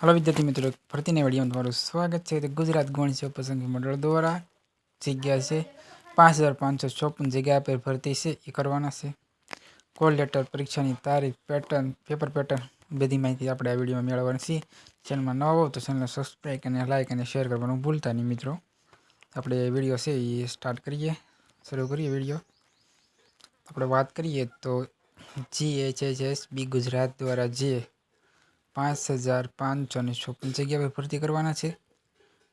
hello विद्यार्थी मित्रों भर्ती ની વિડીયો માં તમારું સ્વાગત છે ગુજરાત ગવર્નમેન્ટ સોપસંગ મંડળ દ્વારા જગ્યા છે 5556 જગ્યા પર ભરતી છે એ કરવાના છે કોલ લેટર પરીક્ષા ની તારીખ પેટર્ન પેપર પેટર્ન બધી માહિતી આપણે આ વિડીયો માં મેળવવાની છે ચેનલ માં ન આવો તો ચેનલ ને સબસ્ક્રાઇબ કરને લાઈક અને શેર કરવાનું ભૂલતા નહીં મિત્રો આપણે આ વિડીયો છે એ સ્ટાર્ટ કરીએ શરૂ કરીએ વિડીયો આપણે વાત કરીએ તો GHSSB ગુજરાત દ્વારા જે 5005 ની શૂકન છે ભરતી કરવાના છે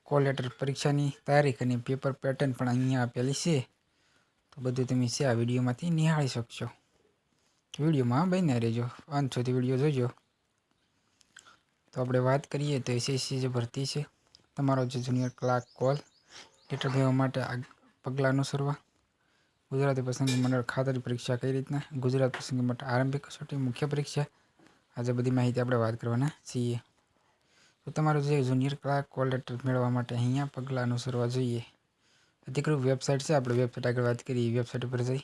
કો લેટર પરીક્ષા ની તારીખ અને પેપર પેટર્ન પણ અહીંયા આપેલી છે તો બધું તમે છે આ વિડિયોમાંથી નિહાળી શકશો વિડિયોમાં બાયને રેજો 500 થી વિડિયો જોજો તો આપણે વાત કરીએ તો एसएससी જે ભરતી છે તમારો જે જુનિયર ક્લાર્ક કોલ લેટર જોવા માટે પગલાનો સરવા ગુજરાત પસંદ મંડળ ખાતરી પરીક્ષા કઈ રીતે ગુજરાત પસંદ મંડળ આરંભિક સ્તરે મુખ્ય પરીક્ષા આજે બધી માહિતી આપણે વાત કરવાનો છે તો તમારો જે જુનિયર ક્લાર્ક કોલેક્ટર મેળવા માટે અહીંયા પગલાનો શરૂવા જોઈએ આ દેખજો વેબસાઈટ છે આપણે વેબ ફટા આગળ વાત કરી એ વેબસાઈટ ઉપર જઈ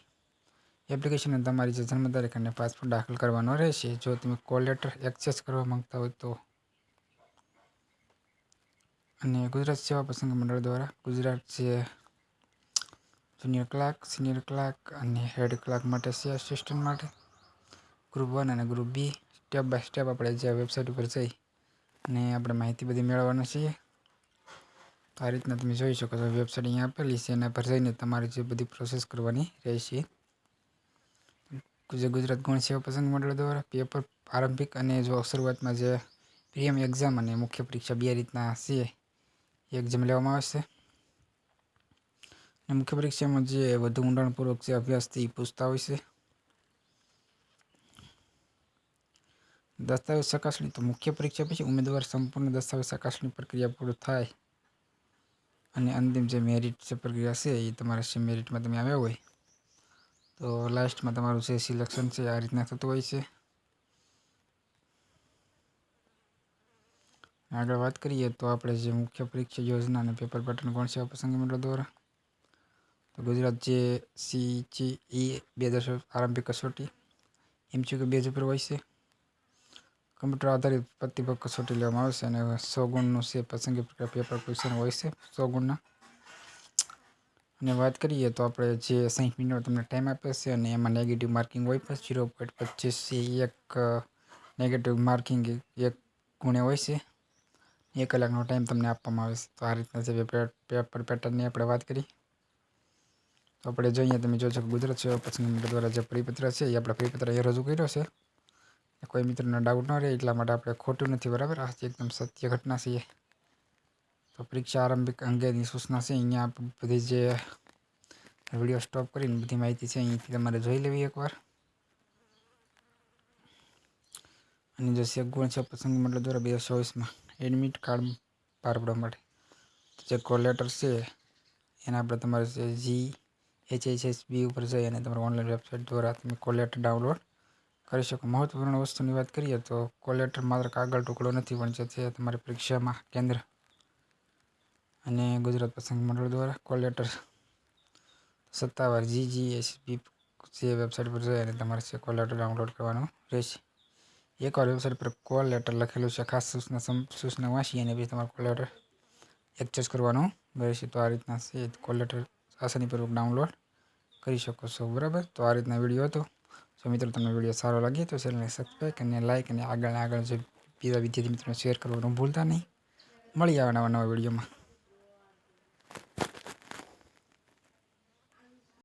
એપ્લિકેશનમાં તમારે જે જન્મ તારીખ અને પાસપોર્ટ દાખલ કરવાનો રહેશે જો તમને કોલેક્ટર એક્સેસ કરવા માંગતા હોય તો અને ગુજરાત સેવા પસંદગી મંડળ દ્વારા ગુજરાત છે જુનિયર ક્લાર્ક સિનિયર ક્લાર્ક અને હેડ ક્લાર્ક માટે જે સિસ્ટમ માટે કૃપા કરીને group A step by step આપણે જે વેબસાઇટ ઉપર જઈ અને આપણે માહિતી બધી મેળવવાના છીએ તો આ રીતના તમે જોઈ શકો છો વેબસાઇટ અહીંયા આપેલી છે એના પર જઈને તમારે જે બધી પ્રોસેસ કરવાની રહેશે જે ગુજરાત ગૌણ સેવા પસંદ મંડળ દ્વારા પેપર પ્રારંભિક અને જો શરૂઆતમાં જે પ્રીએમ એક્ઝામ અને મુખ્ય પરીક્ષા બે રીતના છે એક્ઝામ લેવામાં આવશે અને મુખ્ય પરીક્ષામાં જે વધુ ઊંડાણપૂર્વક જે અભ્યાસથી પૂછતા હોય છે દસ્તાવેજ ચકાસણી તો મુખ્ય પરીક્ષા પછી ઉમેદવાર સંપૂર્ણ દસ્તાવેજ ચકાસણી પ્રક્રિયા પૂરું થાય અને અંતિમ જે મેરિટ છે પ્રક્રિયા છે એ તમારા છે મેરિટમાં તમે આવ્યા હોય તો લાસ્ટમાં તમારું છે સિલેક્શન છે આ રીતના થતું હોય છે આગળ વાત કરીએ તો આપણે જે મુખ્ય પરીક્ષા યોજના અને પેપર પેટર્ન કોણ સેવા પસંદગી મંડળ દ્વારા તો ગુજરાત જે સી ચી ઈ બે હજાર આરંભિક કસોટી એમ એમસીક્યુ બે જ ઉપર હોય છે કમ્પ્યુટર આધારિત પટીપક કોટિલેમાં આવશે અને 100 ગુણનો છે પસંદગી પ્રકાર પેપર કુશન હોય છે 100 ગુણના અને વાત કરીએ તો આપણે જે 60 મિનિટ તમને ટાઈમ આપશે અને એમાં નેગેટિવ માર્કિંગ હોય છે 0.25 થી એક નેગેટિવ માર્કિંગ એક ગુણ હોય છે 1 કલાકનો ટાઈમ તમને આપવામાં આવશે તો આ રીતના જે પેપર પેપર પેટર્નની આપણે વાત કરી તો આપણે જોઈએ તમે જોજો ગુજરાત સેવા પસંદગી મંડળ દ્વારા જે પરિપત્ર છે એ આપણા પરિપત્રા યરો જુ કયો છે કોઈ મિત્રો નો ડાઉટ ન રે એટલા માટે આપણે ખોટું નથી બરાબર આ છે એકદમ સત્ય ઘટના છે તો પરીક્ષા આરંભિક અંગેની સોસના છે અહીંયા તમે વિડીયો સ્ટોપ કરીને બધી માહિતી છે અહીં તમારે જોઈ લેવી એકવાર અને જે ગુણ છે પસંદ મતલબ દ્વારા 2024 માં એડમિટ કાર્ડ પારબડ માટે જે કોલેટર છે એ આપણે તમારે છે જી એચએસએસબી ઉપર છે અને તમારે ઓનલાઈન વેબસાઈટ દ્વારા તમે કોલેટર ડાઉનલોડ કરી શકો મહત્વપૂર્ણ વસ્તુની વાત કરીએ તો કોલેટર માત્ર કાગળ ટુકડો નથી પણ જે છે તમારી પરીક્ષામાં કેન્દ્ર અને ગુજરાત પ્રસંગ મંડળ દ્વારા કોલેટર સત્તાવાર જીજીએસપી જે વેબસાઇટ પર જોઈએ અને તમારે છે કોલ લેટર ડાઉનલોડ કરવાનું રહેશે એકવાર વેબસાઇટ પર કોલ લેટર લખેલું છે ખાસ સૂચના સૂચના વાંચી અને પછી તમારે કોલ લેટર એક્સચેન્જ કરવાનું રહેશે તો આ રીતના છે કોલ લેટર આસાનીપૂર્વક ડાઉનલોડ કરી શકો છો બરાબર તો આ રીતના વિડીયો હતો જો મિત્રો તમને વિડીયો સારો લાગે તો ચેનલને સબસ્ક્રાઈબ અને લાઇક અને આગળ આગળ જે બીજા વિદ્યાર્થી મિત્રોને શેર કરવાનું ભૂલતા નહીં મળી આવે નવા નવા વિડીયોમાં